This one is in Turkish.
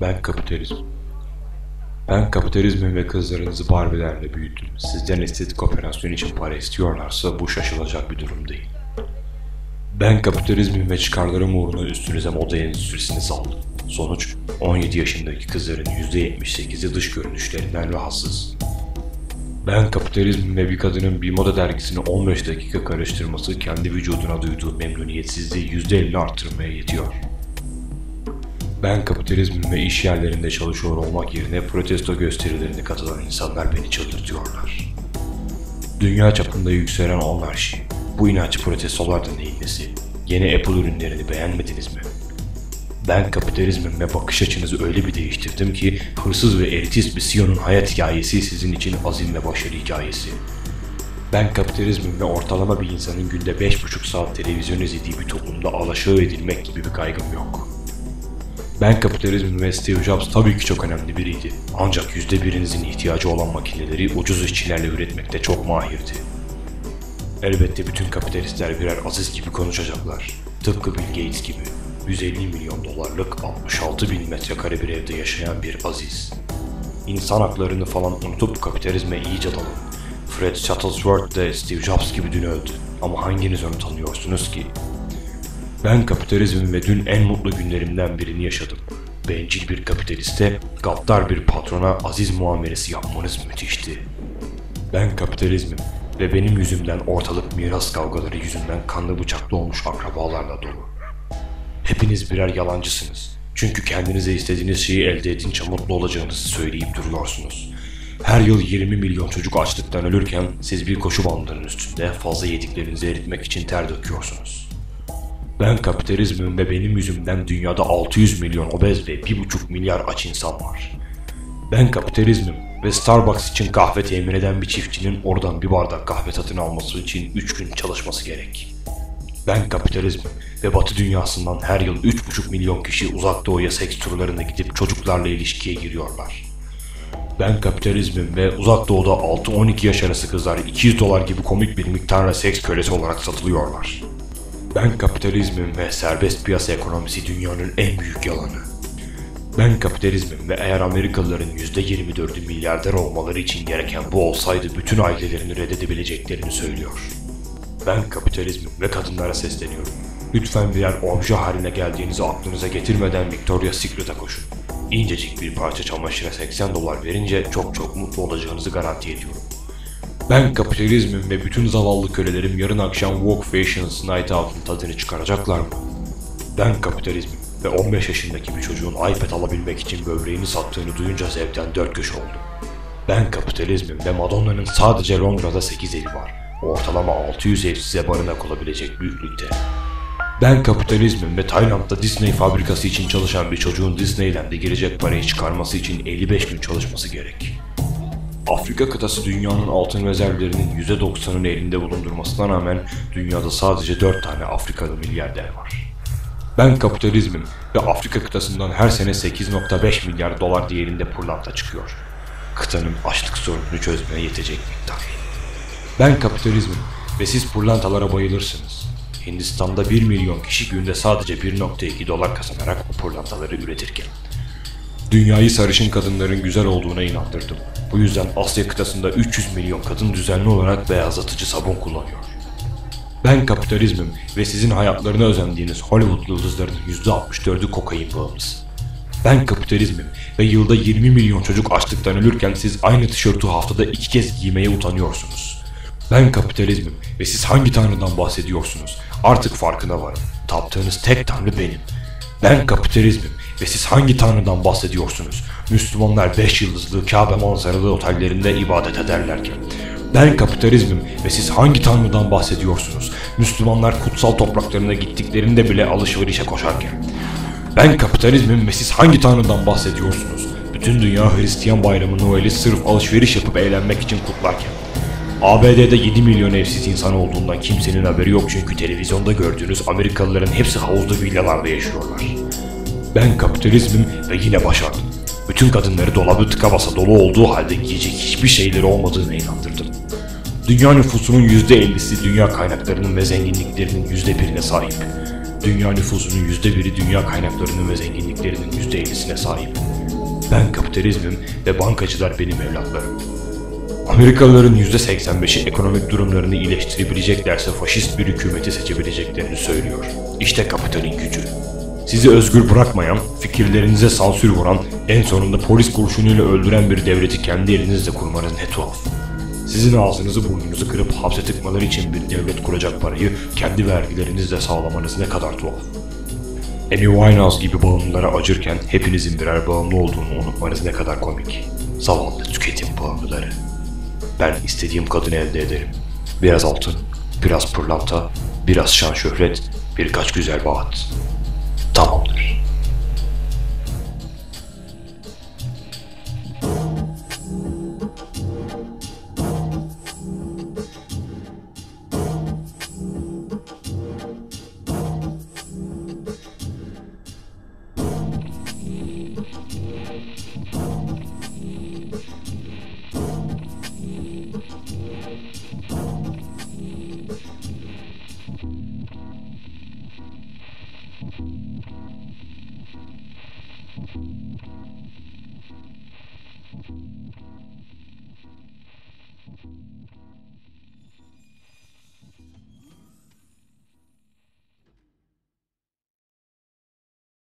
Ben kapitalizm. Ben kapitalizmin ve kızlarınızı Barbie'lerle büyüttüm. Sizden estetik operasyon için para istiyorlarsa bu şaşılacak bir durum değil. Ben kapitalizmin ve çıkarlarım uğruna üstünüze moda endüstrisini saldım. Sonuç 17 yaşındaki kızların %78'i dış görünüşlerinden rahatsız. Ben kapitalizmin ve bir kadının bir moda dergisini 15 dakika karıştırması kendi vücuduna duyduğu memnuniyetsizliği %50 arttırmaya yetiyor. Ben kapitalizmin ve iş yerlerinde çalışıyor olmak yerine protesto gösterilerine katılan insanlar beni çıldırtıyorlar. Dünya çapında yükselen anarşi. Bu inanç protestolar da neyin nesi? Yeni Apple ürünlerini beğenmediniz mi? Ben kapitalizmin ve bakış açınızı öyle bir değiştirdim ki hırsız ve elitist bir Sion'un hayat hikayesi sizin için azim ve başarı hikayesi. Ben kapitalizmin ve ortalama bir insanın günde 5,5 saat televizyon izlediği bir toplumda alaşağı edilmek gibi bir kaygım yok. Ben kapitalizmin ve Steve Jobs tabii ki çok önemli biriydi. Ancak yüzde birinizin ihtiyacı olan makineleri ucuz işçilerle üretmekte çok mahirdi. Elbette bütün kapitalistler birer aziz gibi konuşacaklar. Tıpkı Bill Gates gibi. 150 milyon dolarlık 66 bin metrekare bir evde yaşayan bir aziz. İnsan haklarını falan unutup kapitalizme iyice dalın. Fred Shuttlesworth de Steve Jobs gibi dün öldü. Ama hanginiz onu tanıyorsunuz ki? Ben kapitalizmin ve dün en mutlu günlerimden birini yaşadım. Bencil bir kapitaliste, gaddar bir patrona aziz muamelesi yapmanız müthişti. Ben kapitalizmim ve benim yüzümden ortalık miras kavgaları yüzünden kanlı bıçaklı olmuş akrabalarla dolu. Hepiniz birer yalancısınız. Çünkü kendinize istediğiniz şeyi elde edince mutlu olacağınızı söyleyip duruyorsunuz. Her yıl 20 milyon çocuk açlıktan ölürken siz bir koşu bandının üstünde fazla yediklerinizi eritmek için ter döküyorsunuz. Ben kapitalizmim ve benim yüzümden dünyada 600 milyon obez ve 1,5 milyar aç insan var. Ben kapitalizmim ve Starbucks için kahve temin eden bir çiftçinin oradan bir bardak kahve satın alması için 3 gün çalışması gerek. Ben kapitalizmim ve batı dünyasından her yıl 3,5 milyon kişi uzak doğuya seks turlarına gidip çocuklarla ilişkiye giriyorlar. Ben kapitalizmim ve uzak doğuda 6-12 yaş arası kızlar 200 dolar gibi komik bir miktarla seks kölesi olarak satılıyorlar. Ben kapitalizmim ve serbest piyasa ekonomisi dünyanın en büyük yalanı. Ben kapitalizmim ve eğer Amerikalıların %24'ü milyarder olmaları için gereken bu olsaydı bütün ailelerini reddedebileceklerini söylüyor. Ben kapitalizmim ve kadınlara sesleniyorum. Lütfen birer obje haline geldiğinizi aklınıza getirmeden Victoria's Secret'a koşun. İncecik bir parça çamaşıra 80 dolar verince çok çok mutlu olacağınızı garanti ediyorum. Ben kapitalizmim ve bütün zavallı kölelerim yarın akşam Walk Fashions Night Out'un tadını çıkaracaklar mı? Ben kapitalizmim ve 15 yaşındaki bir çocuğun iPad alabilmek için böbreğini sattığını duyunca zevkten dört köşe oldum. Ben kapitalizmim ve Madonna'nın sadece Londra'da 8 evi var. Ortalama 600 ev size barınak olabilecek büyüklükte. Ben kapitalizmim ve Tayland'da Disney fabrikası için çalışan bir çocuğun Disneyland'e girecek parayı çıkarması için 55 gün çalışması gerek. Afrika kıtası dünyanın altın rezervlerinin %90'ını elinde bulundurmasına rağmen dünyada sadece 4 tane Afrikalı milyarder var. Ben kapitalizmim ve Afrika kıtasından her sene 8.5 milyar dolar değerinde pırlanta çıkıyor. Kıtanın açlık sorununu çözmeye yetecek miktar. Ben kapitalizmim ve siz pırlantalara bayılırsınız. Hindistan'da 1 milyon kişi günde sadece 1.2 dolar kazanarak bu pırlantaları üretirken. Dünyayı sarışın kadınların güzel olduğuna inandırdım. Bu yüzden Asya kıtasında 300 milyon kadın düzenli olarak beyazlatıcı sabun kullanıyor. Ben kapitalizmim ve sizin hayatlarına özendiğiniz Hollywood yıldızlarının %64'ü kokain bağımlısı. Ben kapitalizmim ve yılda 20 milyon çocuk açlıktan ölürken siz aynı tişörtü haftada iki kez giymeye utanıyorsunuz. Ben kapitalizmim ve siz hangi tanrıdan bahsediyorsunuz? Artık farkına varın. Taptığınız tek tanrı benim. Ben kapitalizmim ve siz hangi tanrıdan bahsediyorsunuz? Müslümanlar 5 yıldızlı Kabe manzaralı otellerinde ibadet ederlerken. Ben kapitalizmim ve siz hangi tanrıdan bahsediyorsunuz? Müslümanlar kutsal topraklarına gittiklerinde bile alışverişe koşarken. Ben kapitalizmim ve siz hangi tanrıdan bahsediyorsunuz? Bütün dünya Hristiyan bayramı Noel'i sırf alışveriş yapıp eğlenmek için kutlarken. ABD'de 7 milyon evsiz insan olduğundan kimsenin haberi yok çünkü televizyonda gördüğünüz Amerikalıların hepsi havuzlu villalarda yaşıyorlar. Ben kapitalizmim ve yine başardım. Bütün kadınları dolabı tıka basa dolu olduğu halde giyecek hiçbir şeyleri olmadığına inandırdım. Dünya nüfusunun %50'si dünya kaynaklarının ve zenginliklerinin %1'ine sahip. Dünya nüfusunun %1'i dünya kaynaklarının ve zenginliklerinin %50'sine sahip. Ben kapitalizmim ve bankacılar benim evlatlarım. Amerikalıların %85'i ekonomik durumlarını iyileştirebileceklerse faşist bir hükümeti seçebileceklerini söylüyor. İşte kapitalin gücü. Sizi özgür bırakmayan, fikirlerinize sansür vuran, en sonunda polis kurşunuyla öldüren bir devleti kendi elinizle kurmanız ne tuhaf. Sizin ağzınızı burnunuzu kırıp hapse tıkmaları için bir devlet kuracak parayı kendi vergilerinizle sağlamanız ne kadar tuhaf. Amy Winehouse gibi bağımlılara acırken hepinizin birer bağımlı olduğunu unutmanız ne kadar komik. Zavallı tüketim bağımlıları. Ben istediğim kadını elde ederim. Biraz altın, biraz pırlanta, biraz şan şöhret, birkaç güzel vaat. Tamamdır.